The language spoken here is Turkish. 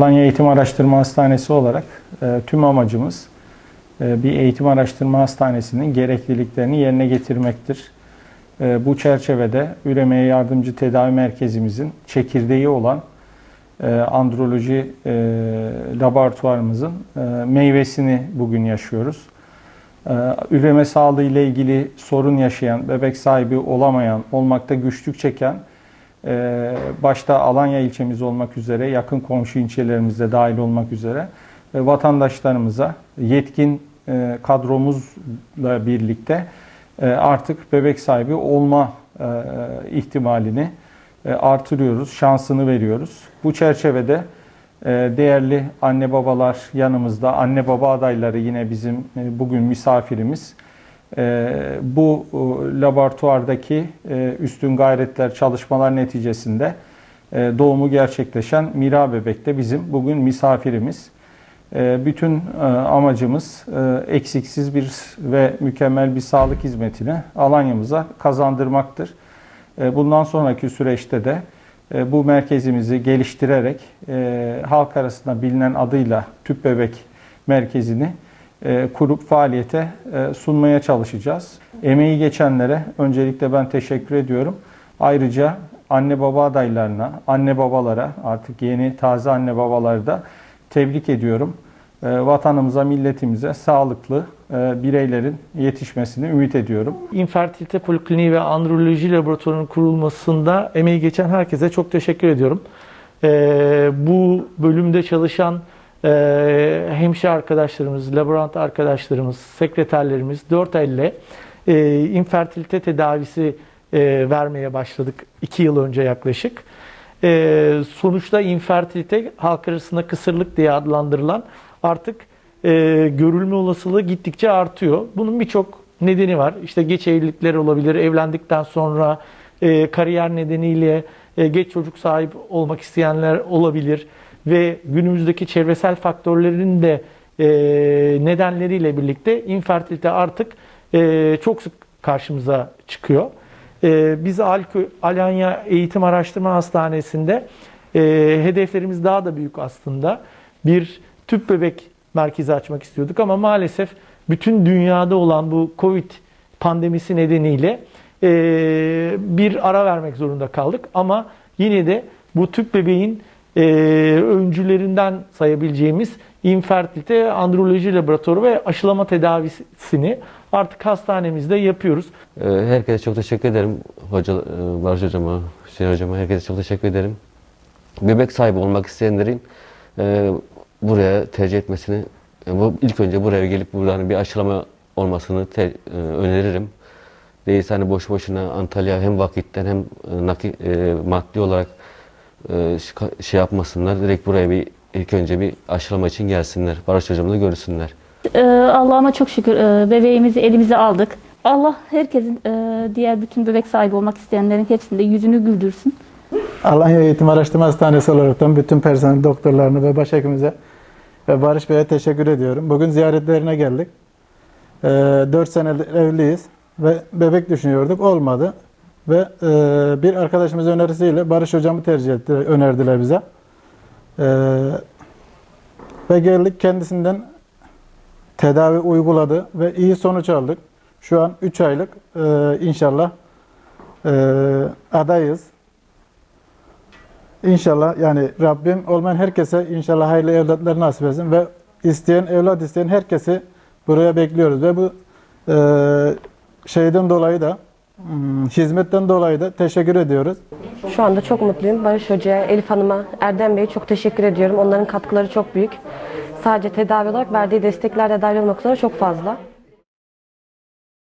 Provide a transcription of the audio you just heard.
Alanya Eğitim Araştırma Hastanesi olarak e, tüm amacımız e, bir eğitim araştırma hastanesinin gerekliliklerini yerine getirmektir. E, bu çerçevede üremeye yardımcı tedavi merkezimizin çekirdeği olan androloji laboratuvarımızın meyvesini bugün yaşıyoruz. Üreme sağlığı ile ilgili sorun yaşayan, bebek sahibi olamayan, olmakta güçlük çeken e, başta Alanya ilçemiz olmak üzere yakın komşu ilçelerimizde dahil olmak üzere e, vatandaşlarımıza yetkin e, kadromuzla birlikte e, artık bebek sahibi olma e, ihtimalini artırıyoruz, şansını veriyoruz. Bu çerçevede değerli anne babalar yanımızda, anne baba adayları yine bizim bugün misafirimiz. E, Bu e, laboratuvardaki e, üstün gayretler, çalışmalar neticesinde e, doğumu gerçekleşen Mira Bebek de bizim bugün misafirimiz. E, Bütün amacımız eksiksiz bir ve mükemmel bir sağlık hizmetini Alanya'mıza kazandırmaktır. E, Bundan sonraki süreçte de bu merkezimizi geliştirerek halk arasında bilinen adıyla Tüp Bebek Merkezi'ni kurup faaliyete e, sunmaya çalışacağız. Emeği geçenlere öncelikle ben teşekkür ediyorum. Ayrıca anne baba adaylarına, anne babalara, artık yeni taze anne babaları da tebrik ediyorum. E, Vatanımıza, milletimize sağlıklı e, bireylerin yetişmesini ümit ediyorum. İnfertilite Polikliniği ve Androloji Laboratuvarı'nın kurulmasında emeği geçen herkese çok teşekkür ediyorum. Bu bölümde çalışan e, hemşire arkadaşlarımız, laborant arkadaşlarımız, sekreterlerimiz dört elle e, infertilite tedavisi e, vermeye başladık iki yıl önce yaklaşık. E, sonuçta infertilite halk arasında kısırlık diye adlandırılan artık e, görülme olasılığı gittikçe artıyor. Bunun birçok nedeni var. İşte geç evlilikler olabilir, evlendikten sonra e, kariyer nedeniyle e, geç çocuk sahip olmak isteyenler olabilir ve günümüzdeki çevresel faktörlerin de e, nedenleriyle birlikte infertilite artık e, çok sık karşımıza çıkıyor. E, biz Alkö, Alanya Eğitim Araştırma Hastanesi'nde e, hedeflerimiz daha da büyük aslında. Bir tüp bebek merkezi açmak istiyorduk ama maalesef bütün dünyada olan bu Covid pandemisi nedeniyle e, bir ara vermek zorunda kaldık. Ama yine de bu tüp bebeğin e, öncülerinden sayabileceğimiz infertilite androloji laboratuvarı ve aşılama tedavisini artık hastanemizde yapıyoruz. Ee, Herkese çok teşekkür ederim. Hoca, e, Barış hocama, Hüseyin hocama herkese çok teşekkür ederim. Bebek sahibi olmak isteyenlerin e, buraya tercih etmesini, e, bu ilk önce buraya gelip buradan bir aşılama olmasını te- e, öneririm. Değilse hani boş boşuna Antalya hem vakitten hem e, nakit, e, maddi olarak e, şey yapmasınlar. Direkt buraya bir ilk önce bir aşılama için gelsinler. Barış hocamla görüşsünler. Ee, Allah'ıma çok şükür e, bebeğimizi elimize aldık. Allah herkesin e, diğer bütün bebek sahibi olmak isteyenlerin hepsinde yüzünü güldürsün. Alanya Eğitim Araştırma Hastanesi olaraktan bütün personel doktorlarına ve başhekimize ve Barış Bey'e teşekkür ediyorum. Bugün ziyaretlerine geldik. 4 senedir evliyiz ve bebek düşünüyorduk. Olmadı. Ve e, bir arkadaşımız önerisiyle Barış hocamı tercih etti, önerdiler bize. E, ve geldik kendisinden tedavi uyguladı ve iyi sonuç aldık. Şu an 3 aylık e, inşallah e, adayız. İnşallah yani Rabbim olmayan herkese inşallah hayırlı evlatlar nasip etsin ve isteyen evlat isteyen herkesi buraya bekliyoruz ve bu e, şeyden dolayı da hizmetten dolayı da teşekkür ediyoruz. Şu anda çok mutluyum. Barış Hoca'ya, Elif Hanım'a, Erdem Bey'e çok teşekkür ediyorum. Onların katkıları çok büyük. Sadece tedavi olarak verdiği destekler de dahil olmak üzere çok fazla.